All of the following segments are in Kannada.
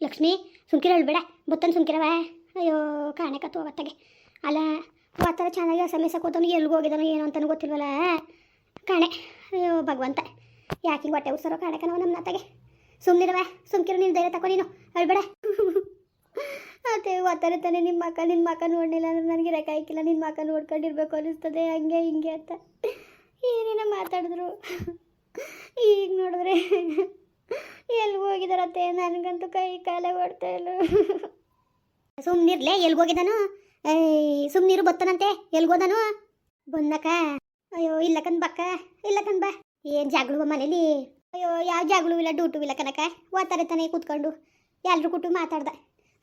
ಲಕ್ಷ್ಮಿ, ಸುಮ್ಕಿರ ಹೇಳ್ಬೇಡ ಬುತ್ತನ್ ಸುಮ್ಕಿರವ. ಅಯ್ಯೋ, ಕಾಣೆ ಕತ್ತು ಅವತ್ತಾಗೆ ಅಲ್ಲ ಥರ ಚೆನ್ನಾಗಿ ಸಮಯ ಕೂತವನು ಎಲ್ಲಿಗೂ ಹೋಗಿದ್ದಾನೋ ಏನು ಅಂತಲೂ ಗೊತ್ತಿಲ್ವಲ್ಲ? ಕಾಣೆ. ಅಯ್ಯೋ, ಭಗವಂತ. ಯಾಕೆ ಹಿಂಗೆ ಹೊಟ್ಟೆ ಉಸರೋ ಕಾಣೆ ಕಣವ ನಮ್ಮ ನಾತಾಗೆ ಸುಮ್ಮನಿರವ ಸುಮ್ಕಿರು ನೀನು ಧೈರ್ಯ ತಗೋ ನೀನು. ಹೇಳ್ಬೇಡ ಅದೇ ಒತ್ತಾರೆ ತಾನೆ ನಿಮ್ಮ ಅಕ್ಕ ನಿನ್ನ ಮಕ್ಕ ನೋಡಲಿಲ್ಲ ಅಂದ್ರೆ ನನಗೆ ರೆಕಾಯ್ಕಿಲ್ಲ ನಿನ್ನ ಮಕ್ಕ ನೋಡ್ಕೊಂಡಿರ್ಬೇಕು ಅನಿಸ್ತದೆ, ಹಂಗೆ ಹಿಂಗೆ ಅಂತ. ಏನೇನೋ ಮಾತಾಡಿದ್ರು. ಈಗ ನೋಡಿದ್ರೆ ಎಲ್ಲಿ ಹೋಗಿದಾರತ್ತೆ ನನಗಂತೂ ಕೈ ಕಾಲೇ ಓಡ್ತಾ ಇಲ್ಲ. ಸುಮ್ಮನಿರ್ಲೆ ಎಲ್ಲಿ ಹೋಗಿದಾನು? ಸುಮ್ಮನಿರು ಬತ್ತನಂತೆ. ಎಲ್ಗೋದಾನು ಬಂದಕ ಅಯ್ಯೋ ಇಲ್ಲ ಕಣ್ ಬಕ್ಕ. ಇಲ್ಲ ಕಣ್ ಬಾ. ಏನು ಜಾಗಳು ಮನೇಲಿ? ಅಯ್ಯೋ, ಯಾವ ಜಾಗಳು ಇಲ್ಲ ಡ್ಯೂಟು ಇಲ್ಲ ಕನಕ ಓದ್ತಾರೆ ತಾನೇ ಕೂತ್ಕೊಂಡು. ಎಲ್ರು ಕೂತು ಮಾತಾಡ್ದೆ.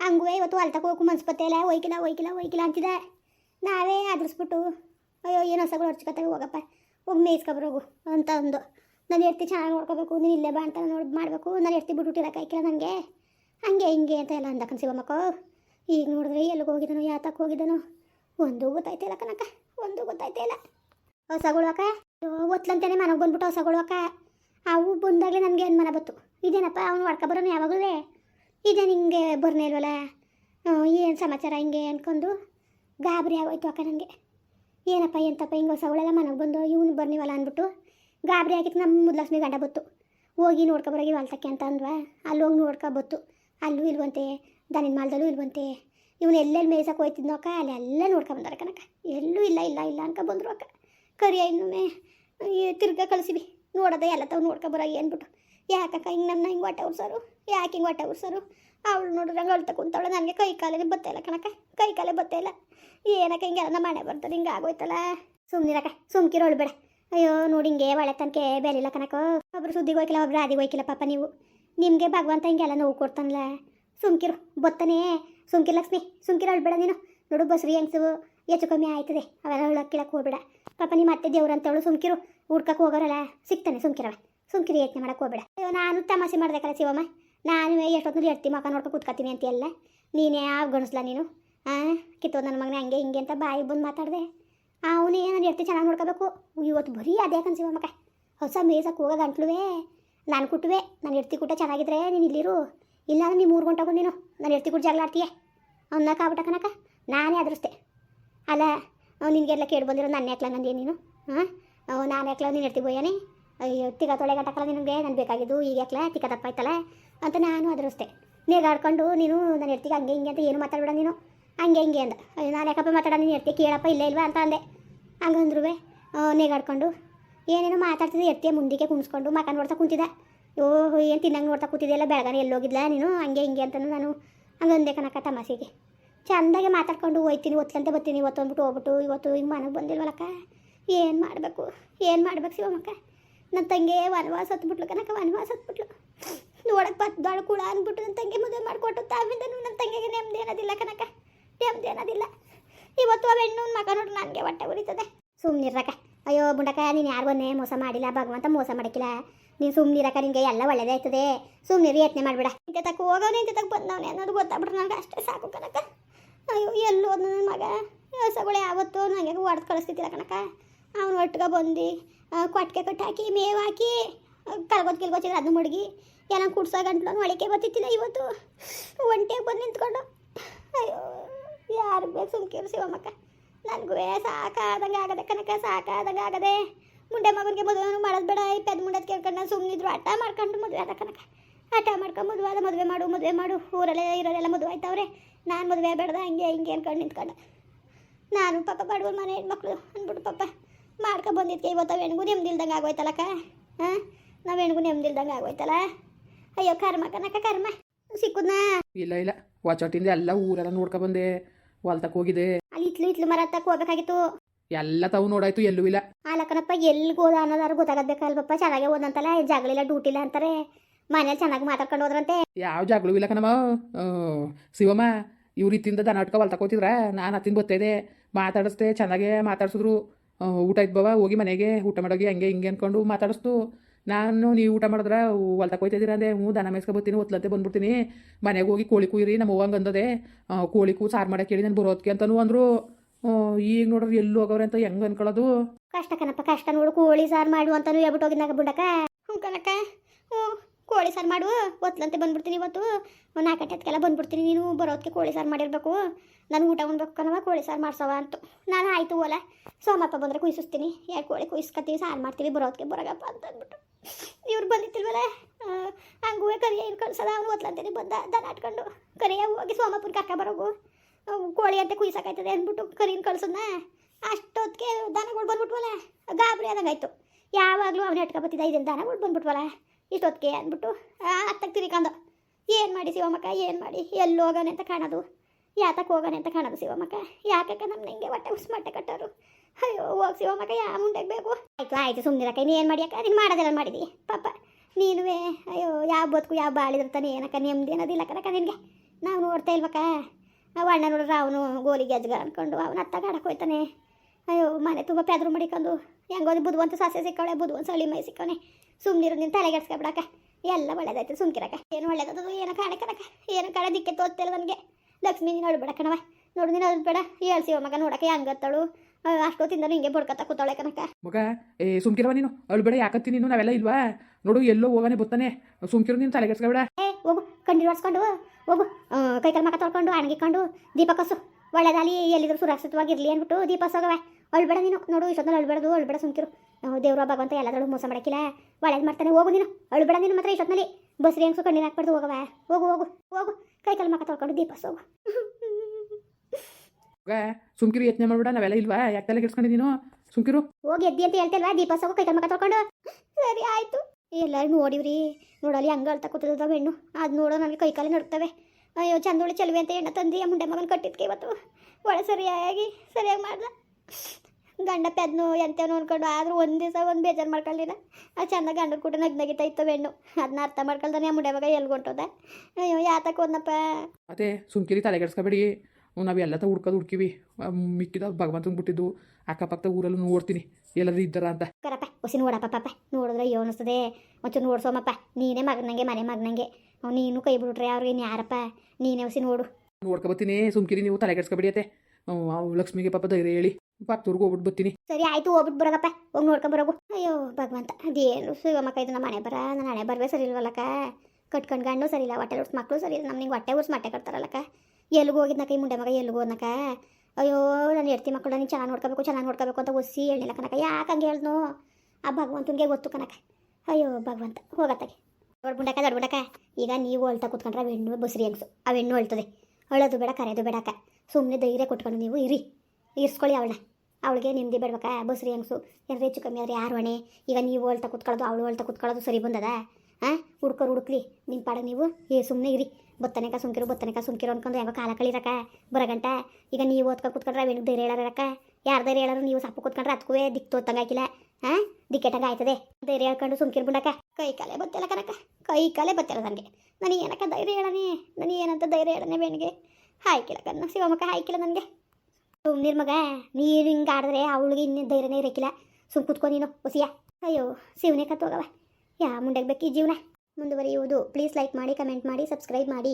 ಹಂಗೂ ಇವತ್ತು ಅಲ್ತಕ್ಕೆ ಹೋಗು ಮನ್ಸ್ಪತ್ತೆ ಇಲ್ಲ. ಒಯ್ಕಿಲ್ಲ ಒಯ್ಕಿಲ್ಲ ಒಯ್ಕಿಲ್ಲ ಅಂತಿದೆ ನಾವೇ ಆದರಿಸ್ಬಿಟ್ಟು, ಅಯ್ಯೋ, ಏನು ಹೊಸಗಳು ಹೊರ್ಚ್ಕೊತಾವೆ ಹೋಗಪ್ಪ. ಹೋಗಿ ಮೇಯ್ಸ್ಕೊಬರೋಗು ಅಂತ ಅಂದು. ನಾನು ಎರ್ತಿ ಚೆನ್ನಾಗಿ ನೋಡ್ಕೋಬೇಕು, ನೀನು ಇಲ್ಲೇ ಬಾ ಅಂತ ನೋಡಿ ಮಾಡಬೇಕು. ನಾನು ಹೆಡ್ತಿ ಬಿಟ್ಬಿಟ್ಟಿರಕ್ಕೆ ಆಯ್ಕಿಲ್ಲ ನನಗೆ ಹಂಗೆ ಹಿಂಗೆ ಅಂತ ಎಲ್ಲ ಅಂದಕನ್ ಶಿವಮಕ್ಕೋ ಈಗ ನೋಡಿದ್ರೆ ಎಲ್ಲಿಗೆ ಹೋಗಿದ್ದಾನೋ ಯಾತಕ್ಕೆ ಹೋಗಿದ್ದಾನೋ ಒಂದು ಗೊತ್ತಾಯ್ತಿಲ್ಲ ಕನಕ ಒಂದು ಗೊತ್ತಾಯ್ತಿಲ್ಲ ಹೊಸಗಳು ಅಕ್ಕ ಒತ್ಲಂತಾನೆ ಮನೆಗೆ ಬಂದ್ಬಿಟ್ಟು ಹೊಸಗಳು ಅಕ್ಕ ಅವು ಬಂದಾಗಲೇ ನನಗೆ ಏನು ಮನ ಬತ್ತು ಇದೇನಪ್ಪ, ಅವನು ಹೊಡ್ಕೊ ಬರೋನು ಯಾವಾಗಲೂ? ಇದೇನು ಹಿಂಗೆ ಬರ್ನೇ ಇಲ್ವಲ್ಲ? ಏನು ಸಮಾಚಾರ ಹಿಂಗೆ ಅಂದ್ಕೊಂಡು ಗಾಬರಿ ಆಗೋಯ್ತು ಅಕ್ಕ ನನಗೆ ಏನಪ್ಪ, ಎಂತಪ್ಪ ಹಿಂಗೆ ಹೊಸಗಳೆಲ್ಲ ಮನೆಗೆ ಬಂದು, ಇವನು ಬರ್ನಿವಲ್ಲ ಅಂದ್ಬಿಟ್ಟು. ಗಾಬರಿ ಆಗಿತ್ತು ನಮ್ಮ ಮುದ್ಲಕ್ಷ್ಮಿ ಗಂಡ ಬತ್ತು. ಹೋಗಿ ನೋಡ್ಕೊಬರೋಗಿ ಹೊಲ್ತಕ್ಕೆ ಅಂತ ಅಂದ್ವಾ ಅಲ್ಲಿ ಹೋಗಿ ನೋಡ್ಕೊ ಬತ್ತು. ಅಲ್ಲೂ ಇಲ್ವಂತೆ, ದನಿನ ಮಾಲ್ದಲ್ಲೂ ಇಲ್ವಂತೆ. ಇವನು ಎಲ್ಲೆಲ್ಲಿ ಮೇಯ್ಸಕ್ಕೆ ಹೋಯ್ತಿದ್ನೋ ಅಕ್ಕ, ಅಲ್ಲಿ ಎಲ್ಲ ನೋಡ್ಕೊಂಬಂದಾರೆ ಕನಕ ಎಲ್ಲೂ ಇಲ್ಲ ಇಲ್ಲ ಇಲ್ಲ ಅನ್ಕ ಬಂದರು ಅಕ್ಕ. ಕರಿಯ ಇನ್ನೊಮ್ಮೆ ತಿರ್ಗ ಕಳಿಸಿವಿ. ನೋಡೋದೇ ಎಲ್ಲ ತಾವು ನೋಡ್ಕೊಬರೋ ಏನ್ಬಿಟ್ಟು ಯಾಕಕ್ಕ ಹಿಂಗೆ ನನ್ನ ಹಿಂಗೆ ಹೊಟ್ಟೆ ಉರ್ಸೋರು ಯಾಕೆ ಹಿಂಗೆ ಹೊಟ್ಟೆ ಉರ್ಸೋರು ಅವಳು ನೋಡಿದ್ರೆ ಹಂಗೆ ಅಳ್ತ ಕುಂತವಳು ನನಗೆ ಕೈ ಕಾಲೇ ಬತ್ತೇ ಇಲ್ಲ ಕಣಕ್ಕ. ಕೈ ಕಾಲೇ ಬತ್ತೇ ಇಲ್ಲ. ಏನಕ್ಕ ಹಿಂಗೆಲ್ಲ ನಮ್ಮ ಮನೆ ಬರ್ತಾರೆ ಹಿಂಗೆ ಆಗೋಯ್ತಲ್ಲ. ಸುಮ್ಮನಿರಕ್ಕ ಸುಮ್ಕಿರೋಳು ಬೇಡ. ಅಯ್ಯೋ, ನೋಡಿ ಹಿಂಗೆ ಒಳ್ಳೆ ತನಕ ಬೆಲಿಲ್ಲ ಕನಕ ಒಬ್ರು ಸುದ್ದಿಗೆ ಹೋಯ್ಕಿಲ್ಲ, ಒಬ್ರು ಆದಿಗೆ ಹೋಯ್ಕಿಲ್ಲ ಪಾಪ ನೀವು. ನಿಮಗೆ ಭಗವಂತ ಹಿಂಗೆಲ್ಲ ನೋವು ಕೊಡ್ತಾನಲ್ಲ. ಸುಮ್ಕಿರು, ಬತ್ತಾನೆ. ಸುಮ್ಕಿರ್ ಲಕ್ಷ್ಮಿ, ಸುಮ್ಕಿರು ಅಳ್ಬೇಡ ನೀನು. ನೋಡು ಬಸ್ರಿ ಹೆಂಗ್ಸು ಹೆಚ್ಚು ಕಮ್ಮಿ ಆಯ್ತದೆ. ಅವೆಲ್ಲ ಹೇಳಕ್ಕಿಳಕ್ಕೆ ಕೇಳಕ್ಕೆ ಹೋಗ್ಬೇಡ. ಪಾಪ ನಿಮ್ಮ ಅತ್ತೆ ದೇವ್ರು ಅಂತವಳು ಸುಮ್ಕಿರು ಹುಡ್ಕಕ್ಕೆ ಹೋಗೋರಲ್ಲ. ಸಿಗ್ತಾನೆ ಸುಮ್ಕಿರವ ಸುಮ್ಕಿರಿ ಯೋಚನೆ ಮಾಡಕ್ಕೆ ಹೋಗ್ಬೇಡ. ಅಯ್ಯೋ, ನಾನು ತಮಾಷೆ ಮಾಡ್ದೆ ಕಲ ಶಿವಮ್ಮ. ನಾನು ಎಷ್ಟೊತ್ತು ಎಡ್ತಿ ಮಕ್ಕ ನೋಡ್ಕೊ ಕೂತ್ಕೊತೀನಿ ಅಂತೆಲ್ಲ ನೀನೇ ಯಾವ ಗಣಿಸ್ಲ ನೀನು. ಹಾಂ ಕಿತ್ತೋ ನನ್ನ ಮಗನ ಹಂಗೆ ಹಿಂಗೆ ಅಂತ ಬಾಯಿ ಬಂದು ಮಾತಾಡಿದೆ. ಅವನೇ ಏನಾದ್ರು ಎಷ್ಟು ಚೆನ್ನಾಗಿ ನೋಡ್ಕೋಬೇಕು. ಇವತ್ತು ಬರೀ ಅದೇ ಕನ್ಸಿವ ಮಕ್ಕ ಹೊಸ ಮೇಸಕ್ಕೆ ಹೋಗೋ ಗಂಟ್ಲುವೆ. ನಾನು ಕುಟ್ಟುವೆ ನಾನು ಎಡ್ತಿ ಕುಟ್ಟ ಚೆನ್ನಾಗಿದ್ರೆ ನೀನು ಇಲ್ಲಿರು. ಇಲ್ಲ ಅಂದ್ರೆ ನೀನು ಮೂರು ಗಂಟೆಗೂ ನೀನು. ನಾನು ಎಡ್ತಿ ಕುಟ್ಟು ಜಗಳ ಆಡ್ತೀಯ. ಅವನ್ನ ಕಾಬಿಟ್ಟ ಕನಕ ನಾನೇ ಅದೃಷ್ಟೆ ಅಲ್ಲ ನಿನಗೆಲ್ಲ ಕೇಳಿ ಬಂದಿರೋ ನನ್ನ ಯಾಕ್ಲ, ನಂದೇ ನೀನು? ಹಾಂ ನಾನು ಯಾಕ್ಲ, ನೀನು ಎಡ್ತಿ ಬೋಯಾನೆ ಅಯ್ಯೋ ತೊಳೆ ಗಂಟಕಲ್ಲ ನಿನಗೆ. ನಾನು ಬೇಕಾಗಿದ್ದು ಈಗ ಯಾಕ್ಲ, ತಿಕ್ಕ ತಪ್ಪಾಯ್ತಲ್ಲ ಅಂತ ನಾನು ಅದೃಷ್ಟೆ ನೀಗಾಡ್ಕೊಂಡು ನೀನು ನನ್ನ ಎಡ್ತಿಗೆ ಹಂಗೆ ಹಿಂಗೆ ಅಂತ ಏನು ಮಾತಾಡ್ಬೇಡ ನೀನು. ಹಂಗೆ ಹಿಂಗೆ ಅಂದ. ನಾನು ಯಾಕಪ್ಪ ಮಾತಾಡ ನೀನು ಇರ್ತೀಯ ಕೇಳಪ್ಪ, ಇಲ್ಲ ಇಲ್ವಾ ಅಂತ ಅಂದೆ. ಹಂಗಂದ್ರು ನೇಗಾಡ್ಕೊಂಡು ಏನೇನೋ ಮಾತಾಡ್ತಿದ್ದೆ ಇರ್ತೀಯ ಮುಂದಕ್ಕೆ ಕುಣಿಸ್ಕೊಂಡು ಮಕ ನೋಡ್ತಾ ಕೂತಿದ್ದೆ. ಓಹೋ ಏನು ತಿನ್ನಂಗೆ ನೋಡ್ತಾ ಕೂತಿದ್ದೆಲ್ಲ ಬೆಳಗಾನೆ ಎಲ್ಲೋಗಿದ್ಲ ನೀನು? ಹಂಗೆ ಹಿಂಗೆ ಅಂತ ನಾನು ಹಂಗಂದೆ ಕನಕ ತಮಾಸೆಗೆ ಚಂದಾಗೆ ಮಾತಾಡ್ಕೊಂಡು ಹೋಯ್ತೀನಿ ಒತ್ತಲಂತೆ ಬರ್ತೀನಿ, ಇವತ್ತು ಅಂದ್ಬಿಟ್ಟು ಹೋಗ್ಬಿಟ್ಟು, ಇವತ್ತು ಹಿಂಗೆ ಮನೆಗೆ ಬಂದಿಲ್ವಲ್ಲಕ್ಕ ಏನು ಮಾಡಬೇಕು, ಏನು ಮಾಡ್ಬೇಕು ಶಿವಮಕ್ಕ ನನ್ನ ತಂಗಿ ವನವಾಸ ಹತ್ಬಿಟ್ಲು ಕನಕ ವನವಾಸ ಹತ್ಬಿಟ್ಲು. ನೋಡಕ್ಕೆ ಬತ್ ದೊಡ್ಡ ಕೂಡ ಅಂದ್ಬಿಟ್ಟು ನನ್ನ ತಂಗಿ ಮದುವೆ ಮಾಡಿಕೊಟ್ಟು ತಾವಿಂದ ನನ್ನ ತಂಗಿಗೆ ನೆಮ್ಮದಿ ಅನ್ನೋದಿಲ್ಲ ಕನಕ ನೆಮ್ಮದಿ ಅನ್ನೋದಿಲ್ಲ. ಇವತ್ತು ಅವ ಹೆಣ್ಣು ಮಗ ನೋಡ್ರಿ ನನಗೆ ಹೊಟ್ಟೆ ಉರಿತದೆ. ಸುಮ್ಮನಿರಕ ಅಯ್ಯೋ ಬುಂಡಕ ನೀನು ಯಾರಿಗೊನ್ನೇ ಮೋಸ ಮಾಡಿಲ್ಲ, ಭಗವಂತ ಮೋಸ ಮಾಡಕ್ಕಿಲ್ಲ ನೀನು ಸುಮ್ಮನಿರಕ ನಿನಗೆ ಎಲ್ಲ ಒಳ್ಳೇದೇ ಆಯ್ತದೆ. ಸುಮ್ಮನಿರಿ ಯತ್ನೆ ಮಾಡಬೇಡ. ಇಂಥ ತಕ್ಕ ಹೋಗೋನೆ ಇಂಥ ತಕ್ಕ ಬಂದವನೇ ಅನ್ನೋದು ಗೊತ್ತಾಗ್ಬಿಟ್ರೆ ನನಗೆ ಅಷ್ಟೇ ಸಾಕು ಕನಕ ಅಯ್ಯೋ, ಎಲ್ಲೂ ನನ್ನ ಮಗ. ಸಗಳೆ ಯಾವತ್ತೂ ನನಗೆ ಹೊಡೆದು ಕಳಿಸ್ತಿದ್ದಿಲ್ಲ ಕಣಕ ಅವನು ಒಟ್ಟಿಗೆ ಬಂದು ಕೊಟ್ಟಿಗೆ ಕಟ್ಟಾಕಿ ಹಾಕಿ ಮೇವು ಹಾಕಿ ಕಳ್ಗೊತ್ ಕಿಲ್ಗೊಚ್ಚಿದ್ರೆ ಅದನ್ನ ಮುಡುಗಿ ಏನೋ ಕುಡ್ಸೋ ಗಂಟ್ಲು ಒಳಕೆ ಬರ್ತಿತ್ತಿಲ್ಲ ಇವತ್ತು. ಒಂಟಿಯಾಗಿ ಬಂದು ನಿಂತ್ಕೊಂಡು. ಅಯ್ಯೋ. ಯಾರು ಬೇಕು ಸುಮ್ಕಿರು ಶಿವಮ್ಮಕ್ಕ ನನಗೂ ಸಾಕಾದಂಗೆ ಆಗದೆ, ಕನಕ ಸಾಕಾದಂಗೆ ಆಗದೆ. ಮುಂಡೆ ಮಗನಿಗೆ ಮದುವೆ ಮಾಡೋದು ಬೇಡ, ಈ ಪೆದ್ ಮುಂಡದ ಕೇಳ್ಕೊಂಡು ನಾನು ಸುಮ್ಮನಿದ್ರು ಹಠ ಮಾಡ್ಕೊಂಡು ಮದುವೆ ಆದ ಕನಕ. ಹಠ ಮಾಡ್ಕೊಂಡು ಮದುವೆ ಆದ, ಮದುವೆ ಮಾಡು ಮದುವೆ ಮಾಡು. ಊರಲ್ಲೇ, ಇರೋರೆಲ್ಲ ಮದುವೆ ಆಯ್ತವ್ರೆ. ನಾನು ಮದುವೆ ಬೇಡ್ದ, ಹಂಗೆ ಹಿಂಗೆ ಅನ್ಕೊಂಡು ನಿಂತ್ಕೊಂಡು. ನಾನು ಪಾಪ ಬಡವ್ರ ಮನೆ ಹೆಣ್ಮಕ್ಳು ಅಂದ್ಬಿಟ್ಟು ಪಾಪ ಮಾಡ್ಕೊ ಬಂದಿದ್ಕೆ ಇವತ್ತು ಹೆಣ್ಗೂ ನೆಮ್ಮದಿಲ್ದಂಗೆ ಆಗೋಯ್ತಲ್ಲಕ್ಕ ಹಾಂ? ನಾವು ಹೆಣ್ಗೂ ನೆಮ್ಮದಿಲ್ದಂಗೆ ಆಗೋಯ್ತಲ್ಲ. ಅಯ್ಯೋ ಕರ್ಮ ಕನಕ, ಕರ್ಮ. ಸಿಕ್ಕುದ್ನಾ? ಇಲ್ಲ ಇಲ್ಲ. ವಾಚಾಟಿಂದ ಎಲ್ಲ ಊರೆಲ್ಲ ನೋಡ್ಕೊ ಬಂದೆ ಹೊಲ್ತಕ್ಕೆ ಹೋಗಿದೆ ಅಲ್ಲಿ ಇತ್ಲು ಇತ್ಲು ಮರ ಹತ್ತಕ್ ಹೋಗ್ಬೇಕಾಗಿತ್ತು. ಎಲ್ಲ ತಾವು ನೋಡಾಯ್ತು ಎಲ್ಲೂ ಇಲ್ಲ. ಆಲಕ್ಕನಪ್ಪ ಎಲ್ಲಿ ಹೋದ ಅನ್ನೋದಾರು ಗೊತ್ತಾಗಬೇಕಲ್ವಪ್ಪ ಚೆನ್ನಾಗೆ ಹೋದಂತಲ್ಲ ಜಾಗಲಿಲ್ಲ ಡ್ಯೂಟಿ ಇಲ್ಲ ಅಂತಾರೆ. ಮನೇಲಿ ಚೆನ್ನಾಗಿ ಮಾತಾಡ್ಕೊಂಡು ಹೋದ್ರಂತೆ. ಯಾವ ಜಾಗಳು ಇಲ್ಲ ಕಣಮ್ಮ. ಶಿವಮ್ಮ ಇವ್ರ ಇತ್ತಿಂದ ದನ ಅಟ್ಕ ಹೊಲ್ತಕೋತಿದ್ರ ನಾನು ಅತ್ತಿಂದ ಬತ್ತೈದೆ ಮಾತಾಡಿಸ್ದೆ ಚೆನ್ನಾಗೆ ಮಾತಾಡ್ಸಿದ್ರು. ಊಟ ಇದ್ಬವ ಹೋಗಿ ಮನೆಗೆ. ಊಟ ಮಾಡೋಗಿ ಹಂಗೆ ಹಿಂಗೆ ಅನ್ಕೊಂಡು ಮಾತಾಡಿಸ್ತು. ನಾನು ನೀವು ಊಟ ಮಾಡಿದ್ರೆ ಹೊಲ್ದಾಗ ಕೊಯ್ತಿದ್ದೀರ ಅಂದೆ. ಹ್ಞೂ, ದನ ಮೇಯ್ಸ್ಕೊ ಬರ್ತೀನಿ ಒತ್ಲಂತೆ ಬಂದ್ಬಿಡ್ತೀನಿ. ಮನೆಗೆ ಹೋಗಿ ಕೋಳಿ ಕುಯ್ರಿ ನಮ್ಮ ಅವ್ವಂಗೆ ಅಂದದೆ ಕೋಳಿ ಕೂ ಸಾರು ಮಾಡೋಕೆ ಹೇಳಿ ನಾನು ಬರೋದಕ್ಕೆ ಅಂತನು ಅಂದರು. ಈಗ ನೋಡ್ರಿ ಎಲ್ಲೂ ಹೋಗವ್ರೆ ಅಂತ ಹೆಂಗೆ ಅನ್ಕೊಳ್ಳೋದು ಕಷ್ಟ ಕಣಪ್ಪ, ಕಷ್ಟ ನೋಡು, ಕೋಳಿ ಸಾರು ಮಾಡು ಅಂತ ಹೇಳ್ಬಿಟ್ಟು ಹೋಗಿದ್ನಾಗ ಬಿಡಕ್ಕ. ಹ್ಞೂ ಕಣಕ್ಕ. ಹ್ಞೂ. ಕೋಳಿ ಸಾರು ಮಾಡು, ಒತ್ಲಂತೆ ಬಂದ್ಬಿಡ್ತೀನಿ ಇವತ್ತು. ನಾಲ್ಕು ಗಂಟೆಗೆಲ್ಲ ಬಂದ್ಬಿಡ್ತೀನಿ ನೀನು ಬರೋದಕ್ಕೆ ಕೋಳಿ ಸಾರು ಮಾಡಿರಬೇಕು. ನಾನು ಊಟ ಉಣ್ಬೇಕು ಕಣವ ಕೋಳಿ ಸಾರು ಮಾಡ್ಸವ ಅಂತು. ನಾನು ಆಯಿತು ಓಲ. ಸೋಮಪ್ಪ ಬಂದರೆ ಕುಯ್ಸಿಸ್ತೀನಿ. ಎರಡು ಕೋಳಿ ಕುಯ್ಸ್ಕೊತೀವಿ ಸಾರು ಮಾಡ್ತೀವಿ ಬರೋದಕ್ಕೆ ಬರಗಪ್ಪ ಅಂತ ಅಂದ್ಬಿಟ್ಟು. ಇವ್ರು ಬಂದಿತ್ತಿಲ್ವಲ್ಲ ಹಂಗೂ ಕರಿಯ ಏನು ಕಳ್ಸದ ಅವ್ನು ಓದ್ಲಂತೇನೆ ಬಂದ, ದನ ಆಟ್ಕೊಂಡು. ಕರಿಯ ಹೋಗಿ ಸೋಮಪ್ಪನ ಕರ್ಕ ಬರೋಗು. ಕೋಳಿ ಅಂತ ಕುಯ್ಸಕ್ಕಾಯ್ತದೆ ಅಂದ್ಬಿಟ್ಟು ಕರಿನ ಕಳ್ಸದ್ನ. ಅಷ್ಟೊತ್ತಿಗೆ ದನಗಳು ಬಂದ್ಬಿಟ್ವಲ್ಲ, ಗಾಬರಿ ಆದಂಗಾಯ್ತು. ಯಾವಾಗಲೂ ಅವನೇ ಇಟ್ಕೊಬತ್ತಿದ್ದ ಇದನ್ನು ದನಗಳು ಬಂದ್ಬಿಟ್ವಲ್ಲ. ಇಷ್ಟೊತ್ತಿಗೆ ಅಂದ್ಬಿಟ್ಟು ಹತ್ತಕ್ಕೆ ತಿರ್ಕೊಂಡು ಏನು ಮಾಡಿ ಶಿವಮಕ್ಕ ಏನು ಮಾಡಿ? ಎಲ್ಲಿ ಹೋಗೋಣ ಅಂತ ಕಾಣೋದು? ಯಾತಕ್ಕೆ ಹೋಗೋಣ ಅಂತ ಕಾಣೋದು ಶಿವಮಕ್ಕ ಯಾಕಕ್ಕ ನಮ್ಮ ನಿಂಗೆ ಹೊಟ್ಟೆ ಉಸ್ ಮಟ್ಟೆ ಕಟ್ಟೋರು? ಅಯ್ಯೋ, ಹೋಗಿ ಶಿವಮಕ್ಕ ಯಾ ಮುಂಡೆಗೆ ಬೇಕು? ಆಯಿತು, ಆಯ್ತು ಸುಮ್ಮನಿರಕ್ಕ ನೀನು ಏನು ಮಾಡಿಯಕ್ಕ ನೀನು ಮಾಡೋದೆಲ್ಲ ಮಾಡಿದಿ? ಪಾಪ, ನೀನುವೇ, ಅಯ್ಯೋ, ಯಾವ ಬದುಕು, ಯಾವ ಬಾಳಿದಿರ್ತಾನೆ ಏನಕ್ಕ ನೆಮ್ಮದಿ ಅನ್ನೋದಿಲ್ಲ ಕಣಕ್ಕ ನಿನಗೆ? ನಾವು ನೋಡ್ತಾ ಇಲ್ವಕ್ಕ? ಅವ ಅಣ್ಣ ನೋಡಿದ್ರೆ ಅವನು ಗೋಲಿ ಗೆಜ್ಗ ಅಂದ್ಕೊಂಡು ಅವನ ಅತ್ತ ಕಾಡಕ್ಕೆ ಹೋಯ್ತಾನೆ. ಅಯ್ಯೋ ಮನೆ ತುಂಬ ಪೆದ್ರು ಮಡಿಕೊಂಡು ಹೆಂಗೋದು ಬುದ್ವಂತ ಸಾಸೆ ಸಿಕ್ಕವಳೆ ಬುದ್ವಂತ ಸಳಿ ಮೈ ಸಿಕ್ಕವನೆ. ಸುಮ್ಮನಿರು ನಿನ್ನ ಬಿಡಕ ಎಲ್ಲ ಒಳ್ಳೇದಾಯ್ತು ಸುಮ್ಕಿರಕ್ಕ. ಏನು ಒಳ್ಳೇದದು ಏನೋ ಕಾಣೆ ಕಣಕ ಏನು ಕಾಣೆ ದಿಕ್ಕೆ ತೋತ್ತಿಲ್ಲ ನನಗೆ. ಲಕ್ಷ್ಮಿ ನೀನು ಅಳ್ಬೇಡ ಕಣವ ನೋಡು ನೀನು ಬೇಡ ಹೇಳ್ಸಿವ ಮಗ ನೋಡಕ್ಕೆ ಹೆಂಗತ್ತಳು. ಅಷ್ಟೊತ್ತಿಂದ ಹಿಂಗೆ ಬಡ್ಕತ್ತ ಕೂತಾಳೆ ಕನಕ ಮಗ ಏ ಸುಮ್ಕಿರವ ನೀನು? ಅಳ್ಬೇಡ ಯಾಕತ್ತಿ ನೀನು? ನಾವೆಲ್ಲ ಇಲ್ವಾ? ನೋಡು ಎಲ್ಲೋ ಹೋಗಾನೆ ಬತ್ತಾನೆ. ಸುಮ್ಕಿರು ನೀನು ತಲೆಗೆಡ್ಸ್ಕೊಬೇಡ ಏ ಹೋಗು ಒರೆಸ್ಕೊಂಡು ಹೋಗು. ಕೈಕಾಲು ಮಗ ತೊಳ್ಕೊಂಡು ಅಣಗಿಕೊಂಡು ದೀಪ ಕಸು ಒಳ್ಳೇದಾಲಿ ಎಲ್ಲಿದ್ರು ಸುರಕ್ಷಿತವಾಗಿರ್ಲಿ ಅಂದ್ಬಿಟ್ಟು ದೀಪ ಸೋಗವೆ ಅಳ್ಬೇಡ ನೀನು. ನೋಡು ಇಷ್ಟೊಂದು ಅಳ್ಬೇಡದು ಅಳ್ಬೇಡ ಸುಮ್ಕಿರು. ದೇವ್ರ ಭಗವಂತ ಎಲ್ಲದರಲ್ಲೂ ಮೋಸ ಮಾಡಕ್ಕಿಲ್ಲ. ಒಳ್ಳೇದು ಮಾಡ್ತಾನೆ ಹೋಗು ನೀನು. ಅಳ್ಬೇಡ ನೀನು ಮಾತ್ರ ಇಷ್ಟೊತ್ತಲ್ಲಿ. ಬಸ್ರಿ ಹೆಂಗ್ಸು ಕಣ್ಣೀರು ಹಾಕ್ಬಾರ್ದು ಹೋಗವ ಹೋಗು ಹೋಗು ಹೋಗು. ಕೈಕಾಲು ಮಕ್ಕ ತೊಳ್ಕೊಂಡು ದೀಪ ಸೋಗು. ಸುಂಕಿರು ಸುಮ್ಕಿರು ಯತ್ನೆ ಮಾಡ್ಬೇಡ ನಾವೆಲ್ಲ ಇಲ್ವಾ? ಯಾಕೆ ತಲೆ ನೀನು? ಸುಂಕಿರು ಹೋಗಿ ಎದ್ದಿ ಅಂತ ಹೇಳ್ತಿಲ್ವಾ? ದೀಪ ಸೋಗು ಕೈ ಮಕ್ಕ ತೊಳ್ಕೊಂಡು. ಸರಿ ಆಯಿತು. ಎಲ್ಲರೂ ನೋಡಿವ್ರಿ. ನೋಡಲಿ ಹಂಗೆ ಅಳ್ತಾ ಕೂತದ ಹೆಣ್ಣು. ಅದು ನೋಡೋ ನನಗೆ ಕೈಕಾಲು ನಡ್ತವೆ ಅಯ್ಯೋ, ಚಂದೋಳಿ ಚೆಲುವೆ ಅಂತ ಹೆಣ್ಣ ತಂದು ಆ ಮುಂಡೆ ಮಗನ ಕಟ್ಟಿದ್ಕೆ ಇವತ್ತು. ಒಳ್ಳೆ ಸರಿಯಾಗಿ ಸರಿಯಾಗಿ ಮಾಡ್ದ. ಗಂಡ ಪೆದ್ನು ಎಂತೇನೋ ಅನ್ಕೊಂಡು ಆದರೂ ಒಂದು ದಿವಸ ಒಂದು ಬೇಜಾರು ಮಾಡ್ಕೊಳ್ಳಿನ ಆ ಚಂದ ಗಂಡನ ಕೂಡ ನಗ್ ನಗಿತ ಇತ್ತು ಹೆಣ್ಣು. ಅದನ್ನ ಅರ್ಥ ಮಾಡ್ಕೊಳ್ದಾನೆ ಆ ಮುಂಡೆ ಮಗ ಅಯ್ಯೋ ಯಾತಕ್ಕೆ ಒಂದಪ್ಪ ಅದೇ, ಸುಮ್ಕಿರಿ, ತಲೆಗೆಡ್ಸ್ಕೊಬೇಡಿ. ನಾವು ಎಲ್ಲ ತ ಹುಡ್ಕೋದು ಹುಡ್ಕಿವಿ. ಮಿಕ್ಕಿದ ಭಗವಂತನ ಬಿಟ್ಟಿದ್ದು. ಅಕ್ಕಪಕ್ಕ ಊರಲ್ಲೂ ನೋಡ್ತೀನಿ. ಎಲ್ಲರೂ ಇದ್ದಾರ ಅಂತ. ಕರಪ್ಪ ಹೊಸಿ ನೋಡಪ್ಪ ಪಾಪ. ನೋಡಿದ್ರೆ ಏನು ಅನಿಸ್ತದೆ? ಒಂಚೂರು ನೋಡ್ಸೋಮಪ್ಪ. ನೀನೇ ಮಗನಂಗೆ ಮನೆ ಮಗನಂಗೆ. ನೀನು ಕೈ ಬಿಟ್ರೆ ಅವ್ರಿಗೆ ಇನ್ನು ಯಾರಪ್ಪ? ನೀನೇ ಹೊಸಿ ನೋಡು. ನೋಡ್ಕೊಬತ್ತೀನಿ. ಸುಮ್ಕಿರಿ ನೀವು ತಲೆ ಕೆಡ್ಸ್ಕೊಬಿಡಿ ಅತ್ತೆ. ಅವು ಲಕ್ಷ್ಮಿಗೆ ಪಾಪ ಧೈರ್ಯ ಹೇಳಿ. ಪಕ್ಕದೂರ್ಗೆ ಹೋಗ್ಬಿಟ್ಟು ಬರ್ತೀನಿ ಸರಿ ಆಯ್ತು ಹೋಗ್ಬಿಟ್ಟು ಬರೋಗಪ್ಪ. ಹೋಗಿ ನೋಡ್ಕೊಂಡ್ ಬರೋಗು. ಅಯ್ಯೋ ಭಗವಂತ ಅದೇನು ಶಿವಮಕ್ಕ ಇದು ನಮ್ಮ ಮನೆ ಬರ? ನನ್ನ ಹಣೆ ಬರ್ಬೇ ಸರಿ ಇಲ್ವಲ್ಲಕ್ಕ? ಕಟ್ಕೊಂಡು ಗಂಡು ಸರಿ ಇಲ್ಲ ಹೊಟ್ಟೆ ಉರ್ಸ್ ಮಕ್ಕಳು ಸರಿ ಇಲ್ಲ. ನಮ್ಮ ನಿಂಗೆ ಹೊಟ್ಟೆ ಉರ್ಸ್ ಮಟ್ಟೆ ಕಟ್ತಾರಲ್ಲಕ್ಕ? ಎಲ್ಲಿಗೆ ಹೋಗಿದ್ನಕ್ಕ ಈ ಮುಂಡೆ ಮಗ ಎಲ್ಲಿಗೆ ಹೋದ್ನಕ ಅಯ್ಯೋ, ನಾನು ಹೆಡ್ತಿ ಮಕ್ಕಳು ನೀನು ಚೆನ್ನಾಗಿ ನೋಡ್ಕೋಬೇಕು ಚೆನ್ನಾಗಿ ನೋಡ್ಕೋಬೇಕು ಅಂತ ಒಸಿ ಹೇಳಿಲ್ಲ ಕನಕ ಯಾಕೆ ಹಂಗೆ ಹೇಳ್ದು ಆ ಭಗವಂತನಿಗೆ ಗೊತ್ತು ಕನಕ ಅಯ್ಯೋ, ಭಗವಂತ, ಹೋಗತ್ತಾಗೆ. ದೊಡ್ಡ ಬಿಡಾಕ ಈಗ ನೀವು ಅಳ್ತಾ ಕೂತ್ಕೊಂಡ್ರೆ ಅವ ಹೆಣ್ಣು ಬಸ್ರಿ ಹೆಂಗ್ಸು ಆ ಹೆಣ್ಣು ಅಳ್ತದೆ ಅಳೋದು ಬೇಡ, ಕರೆಯೋದು ಬೇಡಕ ಸುಮ್ಮನೆ ಧೈರ್ಯ ಕೊಟ್ಕೊಂಡು ನೀವು ಇರಿ. ಇರ್ಸ್ಕೊಳ್ಳಿ ಅವಳನ್ನ. ಅವಳಿಗೆ ನಿಮ್ಮದಿ ಬೇಡಬೇಕಾ ಬಸ್ರಿ ಹೆಂಗ್ಸು ಏನಾರು ಹೆಚ್ಚು ಕಮ್ಮಿ ಆದರೆ ಯಾರು ಹೊಣೆ? ಈಗ ನೀವು ಅಳ್ತಾ ಕೂತ್ಕೊಳ್ಳೋದು, ಅವಳು ಅಳ್ತಾ ಕುತ್ಕೊಳ್ಳೋದು ಸರಿ ಬಂದದ? ಹಾಂ ಹುಡ್ಕೋರು ಹುಡುಕ್ರಿ ನಿಮ್ಮ ಪಾಡ ನೀವು? ಏ ಸುಮ್ಮನೆ ಇರಿ. ಬತ್ತನೆಕ ಸುಮ್ಕಿರು ಬತ್ತನೆಕ ಸುಮ್ಕಿರು ಅನ್ಕೊಂಡು ಹೆಂಗೋ ಕಾಲ ಕಳೀರಕ್ಕ. ಬರಗಂಟ ಈಗ ನೀವು ಓದ್ಕೊಂಡು ಕೂತ್ಕೊಂಡ್ರೆ ಅವೇನು ಧೈರ್ಯ ಹೇಳಾರಕ್ಕ ಯಾರು ಧೈರ್ಯ ಹೇಳಾರು? ನೀವು ಸಪ್ಪು ಕೂತ್ಕೊಂಡ್ರೆ ಅದಕ್ಕೂ ದಿಕ್ ತೋತಂಗೆ ಹಾಕಿಲ್ಲ. ಹಾಂ ದಿಕ್ಕೆಟಂಗೆ ಆಯ್ತದೆ. ಧೈರ್ಯ ಹೇಳ್ಕೊಂಡು ಸುಮ್ಕಿರು ಬಿಡಕ್ಕ. ಕೈ ಕಾಲೇ ಬತ್ತಿಲ್ಲ ಕನಕ ಕೈ ಕಾಲೇ ಬತ್ತಿಲ್ಲ ನನಗೆ ನನಗೆ ಏನಕ್ಕ ಧೈರ್ಯ ಹೇಳನೆ ನನಗೆ ಏನಂತ ಧೈರ್ಯ ಹೇಳನೆ ಬೇಣಿಗೆ? ಹಾಯ್ಕಿಲ್ಲ ಕನ್ನ ಶಿವಮಕ್ಕ ಹಾಯ್ಕಿಲ್ಲ ನನಗೆ. ಸುಮ್ಮನಿರ್ ಮಗ. ನೀರು ಹಿಂಗೆ ಆಡಿದ್ರೆ ಅವಳಿಗೆ ಇನ್ನೇನು ಧೈರ್ಯನೇ ಇರಕ್ಕಿಲ್ಲ ಸುಮ್ ಕುತ್ಕೊ ನೀನು ಹೊಸಿಯ ಅಯ್ಯೋ, ಶಿವನೇ ಕತ್ತೋಗವ ಯಾ ಮುಂಡಾಗಬೇಕು ಈ ಜೀವನ. ಮುಂದುವರಿಯುವುದು. ಪ್ಲೀಸ್ ಲೈಕ್ ಮಾಡಿ ಕಮೆಂಟ್ ಮಾಡಿ ಸಬ್ಸ್ಕ್ರೈಬ್ ಮಾಡಿ.